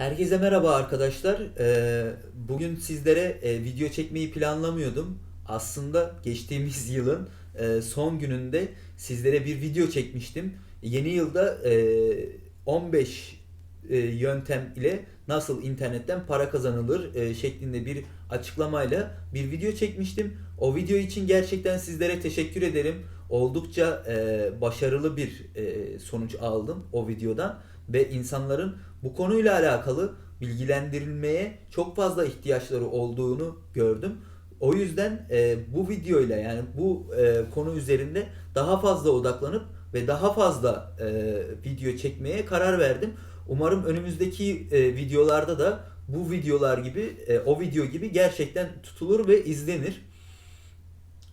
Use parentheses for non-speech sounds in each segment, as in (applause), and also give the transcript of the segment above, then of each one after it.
Herkese merhaba arkadaşlar. Ee, bugün sizlere e, video çekmeyi planlamıyordum. Aslında geçtiğimiz (laughs) yılın e, son gününde sizlere bir video çekmiştim. Yeni yılda e, 15 e, yöntem ile nasıl internetten para kazanılır şeklinde bir açıklamayla bir video çekmiştim. O video için gerçekten sizlere teşekkür ederim. Oldukça e, başarılı bir e, sonuç aldım o videodan ve insanların bu konuyla alakalı bilgilendirilmeye çok fazla ihtiyaçları olduğunu gördüm. O yüzden e, bu videoyla yani bu e, konu üzerinde daha fazla odaklanıp ve daha fazla e, video çekmeye karar verdim. Umarım önümüzdeki e, videolarda da bu videolar gibi, e, o video gibi gerçekten tutulur ve izlenir.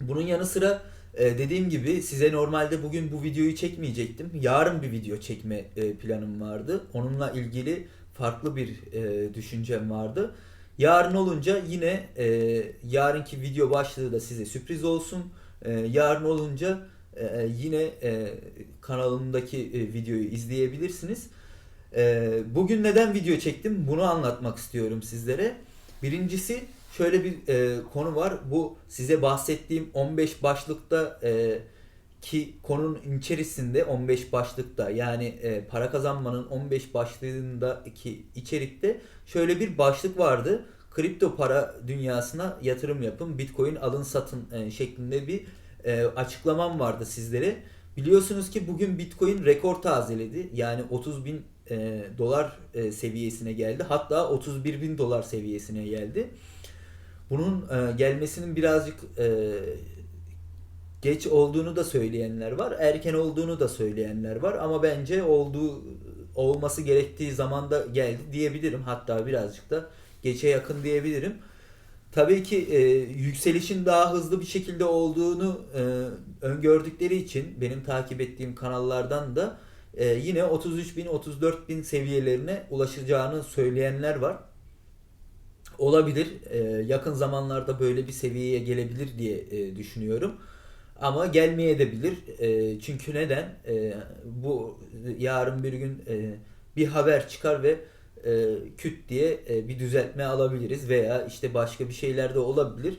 Bunun yanı sıra e, dediğim gibi size normalde bugün bu videoyu çekmeyecektim. Yarın bir video çekme e, planım vardı. Onunla ilgili farklı bir e, düşüncem vardı. Yarın olunca yine e, yarınki video başlığı da size sürpriz olsun. E, yarın olunca e, yine e, kanalımdaki e, videoyu izleyebilirsiniz. E, bugün neden video çektim bunu anlatmak istiyorum sizlere. Birincisi şöyle bir e, konu var. Bu size bahsettiğim 15 başlıkta e, ki konunun içerisinde 15 başlıkta yani e, para kazanmanın 15 başlığındaki içerikte şöyle bir başlık vardı. Kripto para dünyasına yatırım yapın, Bitcoin alın satın e, şeklinde bir e, açıklamam vardı sizlere. Biliyorsunuz ki bugün Bitcoin rekor tazeledi. Yani 30 bin e, dolar e, seviyesine geldi. Hatta 31 bin dolar seviyesine geldi. Bunun e, gelmesinin birazcık e, geç olduğunu da söyleyenler var, erken olduğunu da söyleyenler var ama bence olduğu olması gerektiği zamanda geldi diyebilirim. Hatta birazcık da geçe yakın diyebilirim. Tabii ki e, yükselişin daha hızlı bir şekilde olduğunu e, öngördükleri için benim takip ettiğim kanallardan da e, yine 33 bin 34 bin seviyelerine ulaşacağını söyleyenler var. Olabilir. E, yakın zamanlarda böyle bir seviyeye gelebilir diye e, düşünüyorum. Ama gelmeye de bilir. E, çünkü neden? E, bu yarın bir gün e, bir haber çıkar ve e, küt diye e, bir düzeltme alabiliriz veya işte başka bir şeyler de olabilir.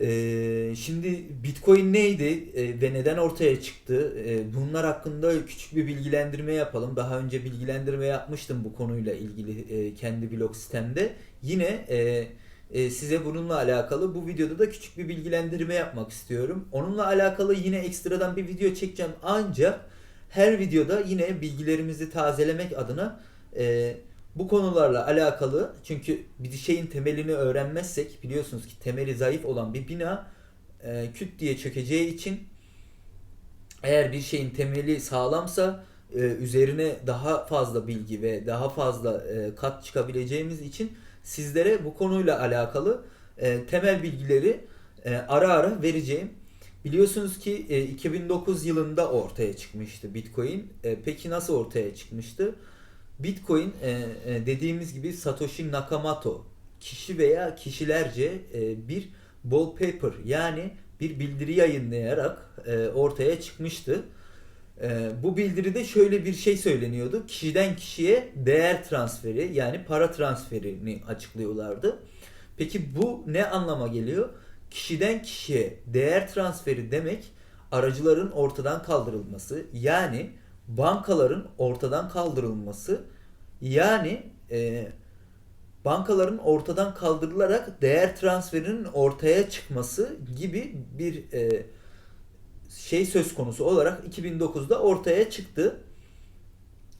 E, şimdi Bitcoin neydi e, ve neden ortaya çıktı? E, bunlar hakkında küçük bir bilgilendirme yapalım. Daha önce bilgilendirme yapmıştım bu konuyla ilgili e, kendi blog sitemde. Yine e, e, size bununla alakalı bu videoda da küçük bir bilgilendirme yapmak istiyorum. Onunla alakalı yine ekstradan bir video çekeceğim ancak her videoda yine bilgilerimizi tazelemek adına e, bu konularla alakalı çünkü bir şeyin temelini öğrenmezsek biliyorsunuz ki temeli zayıf olan bir bina e, küt diye çökeceği için eğer bir şeyin temeli sağlamsa e, üzerine daha fazla bilgi ve daha fazla e, kat çıkabileceğimiz için sizlere bu konuyla alakalı e, temel bilgileri e, ara ara vereceğim. Biliyorsunuz ki e, 2009 yılında ortaya çıkmıştı Bitcoin. E, peki nasıl ortaya çıkmıştı? Bitcoin e, e, dediğimiz gibi Satoshi Nakamoto kişi veya kişilerce e, bir wallpaper yani bir bildiri yayınlayarak ortaya çıkmıştı. Bu bildiride şöyle bir şey söyleniyordu. Kişiden kişiye değer transferi yani para transferini açıklıyorlardı. Peki bu ne anlama geliyor? Kişiden kişiye değer transferi demek aracıların ortadan kaldırılması yani bankaların ortadan kaldırılması yani e, bankaların ortadan kaldırılarak değer transferinin ortaya çıkması gibi bir e, şey söz konusu olarak 2009'da ortaya çıktı.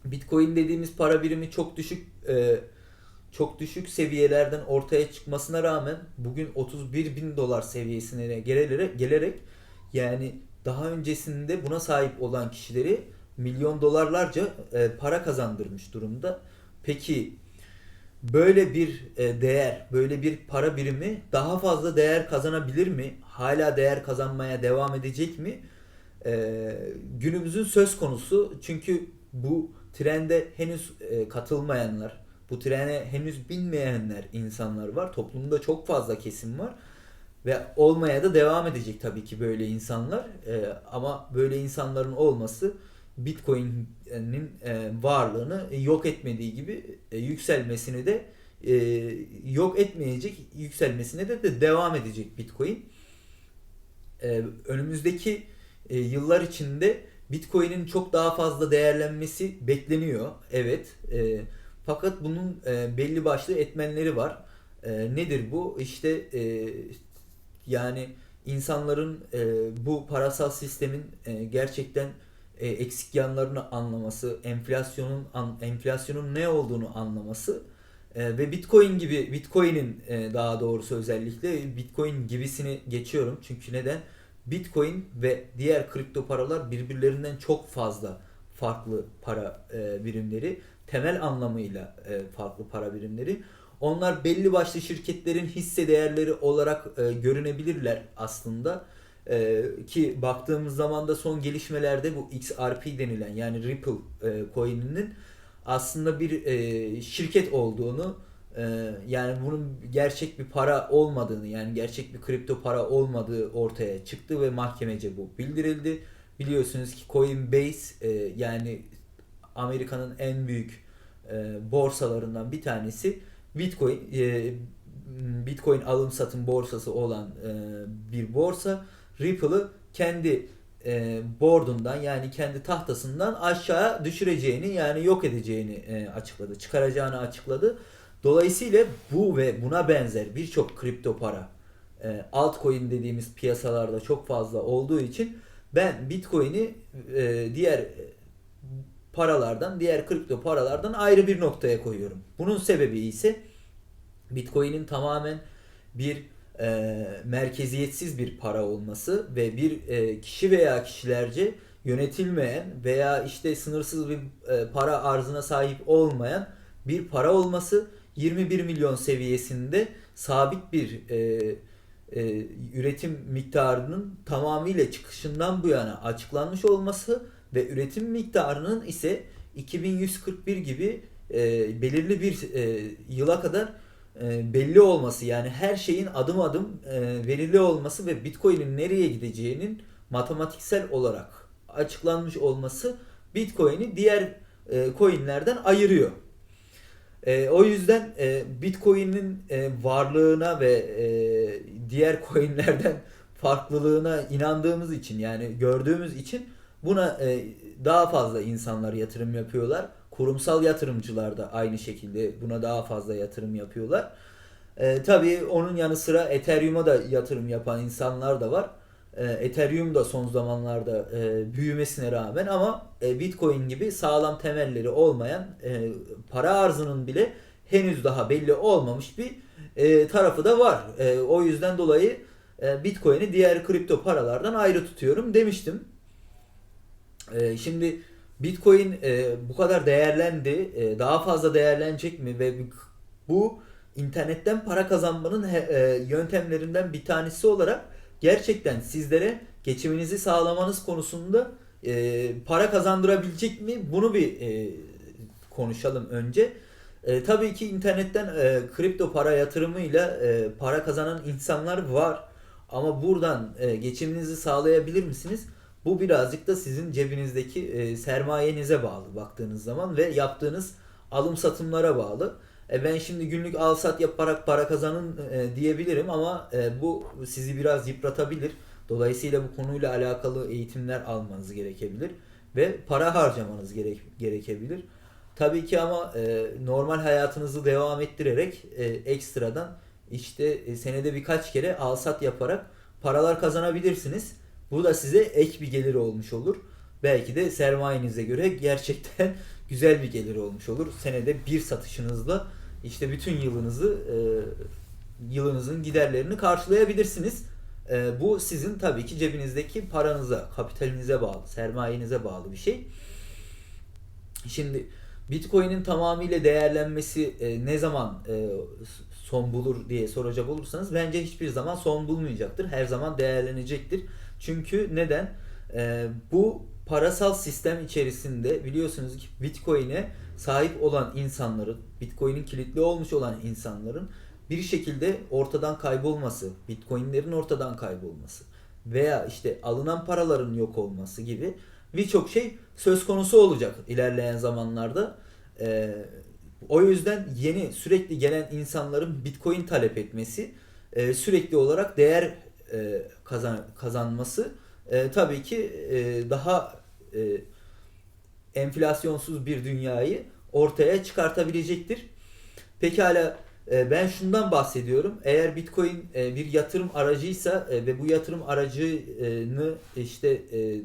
Bitcoin dediğimiz para birimi çok düşük e, çok düşük seviyelerden ortaya çıkmasına rağmen bugün 31 bin dolar seviyesine gelerek, gelerek yani daha öncesinde buna sahip olan kişileri milyon dolarlarca e, para kazandırmış durumda. Peki böyle bir e, değer, böyle bir para birimi daha fazla değer kazanabilir mi? Hala değer kazanmaya devam edecek mi? E, günümüzün söz konusu. Çünkü bu trende henüz e, katılmayanlar, bu trene henüz binmeyenler insanlar var. Toplumda çok fazla kesim var. Ve olmaya da devam edecek tabii ki böyle insanlar. E, ama böyle insanların olması Bitcoin'in e, varlığını yok etmediği gibi e, yükselmesini de e, yok etmeyecek, yükselmesine de, de devam edecek Bitcoin. E, önümüzdeki e, yıllar içinde Bitcoin'in çok daha fazla değerlenmesi bekleniyor. Evet. E, fakat bunun e, belli başlı etmenleri var. E, nedir bu? İşte e, yani insanların e, bu parasal sistemin e, gerçekten e, eksik yanlarını anlaması, enflasyonun an, enflasyonun ne olduğunu anlaması e, ve Bitcoin gibi Bitcoin'in e, daha doğrusu özellikle Bitcoin gibisini geçiyorum. Çünkü neden? Bitcoin ve diğer kripto paralar birbirlerinden çok fazla farklı para e, birimleri, temel anlamıyla e, farklı para birimleri. Onlar belli başlı şirketlerin hisse değerleri olarak e, görünebilirler aslında. E, ki baktığımız zaman da son gelişmelerde bu XRP denilen yani Ripple e, coin'inin aslında bir e, şirket olduğunu e, yani bunun gerçek bir para olmadığını yani gerçek bir kripto para olmadığı ortaya çıktı ve mahkemece bu bildirildi. Biliyorsunuz ki Coinbase e, yani Amerika'nın en büyük e, borsalarından bir tanesi Bitcoin e, Bitcoin alım satım borsası olan e, bir borsa Ripple'ı kendi e, board'undan yani kendi tahtasından aşağı düşüreceğini yani yok edeceğini e, açıkladı. Çıkaracağını açıkladı. Dolayısıyla bu ve buna benzer birçok kripto para e, altcoin dediğimiz piyasalarda çok fazla olduğu için ben Bitcoin'i e, diğer paralardan, diğer kripto paralardan ayrı bir noktaya koyuyorum. Bunun sebebi ise Bitcoin'in tamamen bir e, merkeziyetsiz bir para olması ve bir e, kişi veya kişilerce yönetilmeyen veya işte sınırsız bir e, para arzına sahip olmayan bir para olması 21 milyon seviyesinde sabit bir e, e, üretim miktarının tamamıyla çıkışından bu yana açıklanmış olması ve üretim miktarının ise 2141 gibi e, belirli bir e, yıla kadar e, belli olması yani her şeyin adım adım e, verili olması ve Bitcoin'in nereye gideceğinin matematiksel olarak açıklanmış olması Bitcoin'i diğer e, coinlerden ayırıyor. E, o yüzden e, Bitcoin'in varlığına ve diğer coinlerden (laughs) farklılığına inandığımız için yani gördüğümüz için buna daha fazla insanlar yatırım yapıyorlar. Kurumsal yatırımcılar da aynı şekilde buna daha fazla yatırım yapıyorlar. E, tabii onun yanı sıra Ethereum'a da yatırım yapan insanlar da var. E, Ethereum da son zamanlarda e, büyümesine rağmen ama e, Bitcoin gibi sağlam temelleri olmayan e, para arzının bile henüz daha belli olmamış bir e, tarafı da var. E, o yüzden dolayı e, Bitcoin'i diğer kripto paralardan ayrı tutuyorum demiştim. E, şimdi Bitcoin e, bu kadar değerlendi. E, daha fazla değerlenecek mi ve bu internetten para kazanmanın he, e, yöntemlerinden bir tanesi olarak gerçekten sizlere geçiminizi sağlamanız konusunda e, para kazandırabilecek mi? Bunu bir e, konuşalım önce. E, tabii ki internetten e, kripto para yatırımıyla e, para kazanan insanlar var. Ama buradan e, geçiminizi sağlayabilir misiniz? Bu birazcık da sizin cebinizdeki e, sermayenize bağlı baktığınız zaman ve yaptığınız alım satımlara bağlı. E, ben şimdi günlük al sat yaparak para kazanın e, diyebilirim ama e, bu sizi biraz yıpratabilir. Dolayısıyla bu konuyla alakalı eğitimler almanız gerekebilir ve para harcamanız gerek, gerekebilir. Tabii ki ama e, normal hayatınızı devam ettirerek e, ekstradan işte e, senede birkaç kere al sat yaparak paralar kazanabilirsiniz. Bu da size ek bir gelir olmuş olur. Belki de sermayenize göre gerçekten (laughs) güzel bir gelir olmuş olur. Senede bir satışınızla işte bütün yılınızı e, yılınızın giderlerini karşılayabilirsiniz. E, bu sizin tabii ki cebinizdeki paranıza, kapitalinize bağlı, sermayenize bağlı bir şey. Şimdi Bitcoin'in tamamıyla değerlenmesi e, ne zaman e, son bulur diye soracak olursanız bence hiçbir zaman son bulmayacaktır. Her zaman değerlenecektir. Çünkü neden? E, bu parasal sistem içerisinde biliyorsunuz ki Bitcoin'e sahip olan insanların, Bitcoin'in kilitli olmuş olan insanların bir şekilde ortadan kaybolması, Bitcoin'lerin ortadan kaybolması veya işte alınan paraların yok olması gibi birçok şey söz konusu olacak ilerleyen zamanlarda. E, o yüzden yeni sürekli gelen insanların Bitcoin talep etmesi, e, sürekli olarak değer e, kazan kazanması e, tabii ki e, daha e, enflasyonsuz bir dünyayı ortaya çıkartabilecektir. Pekala e, ben şundan bahsediyorum. Eğer Bitcoin e, bir yatırım aracıysa e, ve bu yatırım aracını işte e,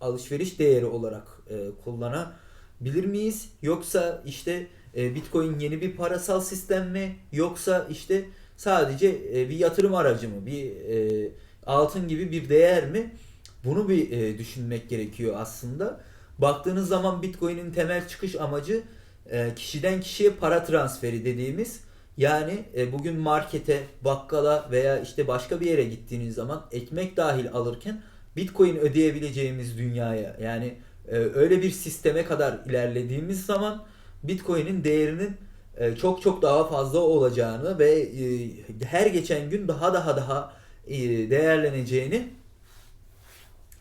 alışveriş değeri olarak e, kullanabilir miyiz? Yoksa işte e, Bitcoin yeni bir parasal sistem mi? Yoksa işte sadece e, bir yatırım aracı mı? Bir e, altın gibi bir değer mi? Bunu bir e, düşünmek gerekiyor aslında. Baktığınız zaman Bitcoin'in temel çıkış amacı e, kişiden kişiye para transferi dediğimiz yani e, bugün markete, bakkala veya işte başka bir yere gittiğiniz zaman ekmek dahil alırken Bitcoin ödeyebileceğimiz dünyaya yani e, öyle bir sisteme kadar ilerlediğimiz zaman Bitcoin'in değerinin çok çok daha fazla olacağını ve e, her geçen gün daha daha daha e, değerleneceğini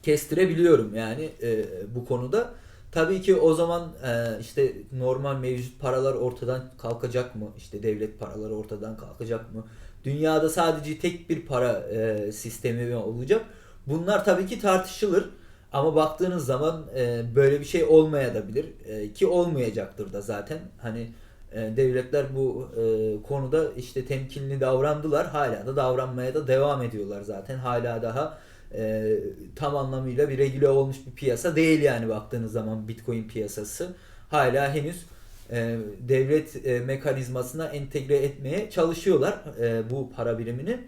kestirebiliyorum yani e, bu konuda. Tabii ki o zaman e, işte normal mevcut paralar ortadan kalkacak mı? İşte devlet paraları ortadan kalkacak mı? Dünyada sadece tek bir para e, sistemi mi olacak? Bunlar tabii ki tartışılır. Ama baktığınız zaman e, böyle bir şey olmayabilir e, ki olmayacaktır da zaten. Hani e, devletler bu e, konuda işte temkinli davrandılar. Hala da davranmaya da devam ediyorlar zaten. Hala daha e, tam anlamıyla bir regüle olmuş bir piyasa değil yani baktığınız zaman Bitcoin piyasası. Hala henüz e, devlet e, mekanizmasına entegre etmeye çalışıyorlar e, bu para birimini.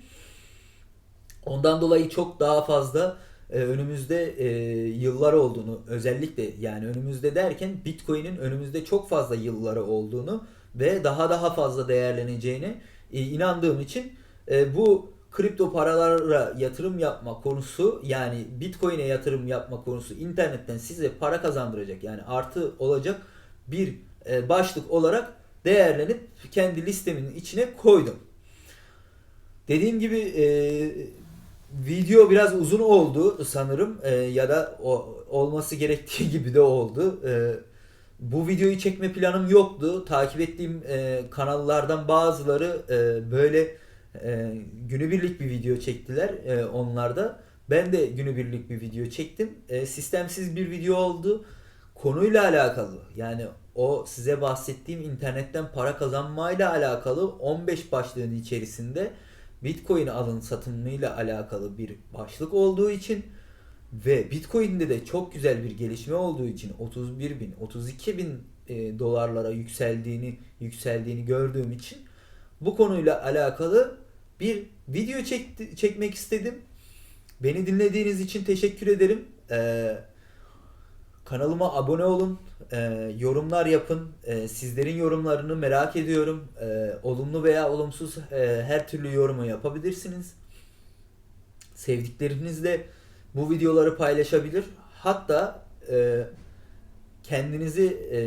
Ondan dolayı çok daha fazla e, önümüzde e, yıllar olduğunu özellikle yani önümüzde derken Bitcoin'in önümüzde çok fazla yılları olduğunu ve daha daha fazla değerleneceğine e, inandığım için e, bu kripto paralara yatırım yapma konusu yani Bitcoin'e yatırım yapma konusu internetten size para kazandıracak yani artı olacak bir e, başlık olarak değerlenip kendi listemin içine koydum. Dediğim gibi e, video biraz uzun oldu sanırım e, ya da o, olması gerektiği gibi de oldu. E, bu videoyu çekme planım yoktu. Takip ettiğim e, kanallardan bazıları e, böyle e, günübirlik bir video çektiler e, onlarda. Ben de günübirlik bir video çektim. E, sistemsiz bir video oldu. Konuyla alakalı yani o size bahsettiğim internetten para kazanmayla alakalı 15 başlığın içerisinde Bitcoin alın satımıyla alakalı bir başlık olduğu için ve Bitcoin'de de çok güzel bir gelişme olduğu için 31 bin, 32 bin e, dolarlara yükseldiğini yükseldiğini gördüğüm için bu konuyla alakalı bir video çekti, çekmek istedim. Beni dinlediğiniz için teşekkür ederim. Ee, kanalıma abone olun, e, yorumlar yapın. E, sizlerin yorumlarını merak ediyorum. E, olumlu veya olumsuz e, her türlü yorumu yapabilirsiniz. Sevdiklerinizle bu videoları paylaşabilir. Hatta e, kendinizi e,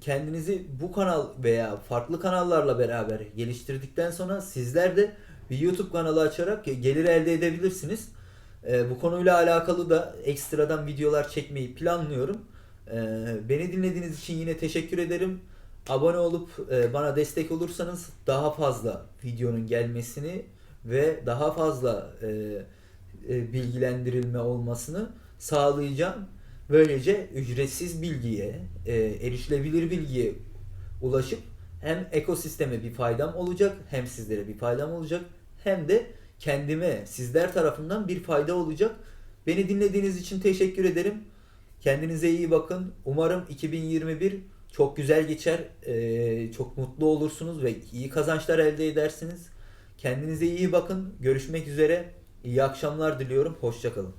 kendinizi bu kanal veya farklı kanallarla beraber geliştirdikten sonra sizler de bir YouTube kanalı açarak gelir elde edebilirsiniz. E, bu konuyla alakalı da ekstradan videolar çekmeyi planlıyorum. E, beni dinlediğiniz için yine teşekkür ederim. Abone olup e, bana destek olursanız daha fazla videonun gelmesini ve daha fazla e, bilgilendirilme olmasını sağlayacağım. Böylece ücretsiz bilgiye, e, erişilebilir bilgiye ulaşıp hem ekosisteme bir faydam olacak, hem sizlere bir faydam olacak, hem de kendime, sizler tarafından bir fayda olacak. Beni dinlediğiniz için teşekkür ederim. Kendinize iyi bakın. Umarım 2021 çok güzel geçer, e, çok mutlu olursunuz ve iyi kazançlar elde edersiniz. Kendinize iyi bakın. Görüşmek üzere. İyi akşamlar diliyorum. Hoşçakalın.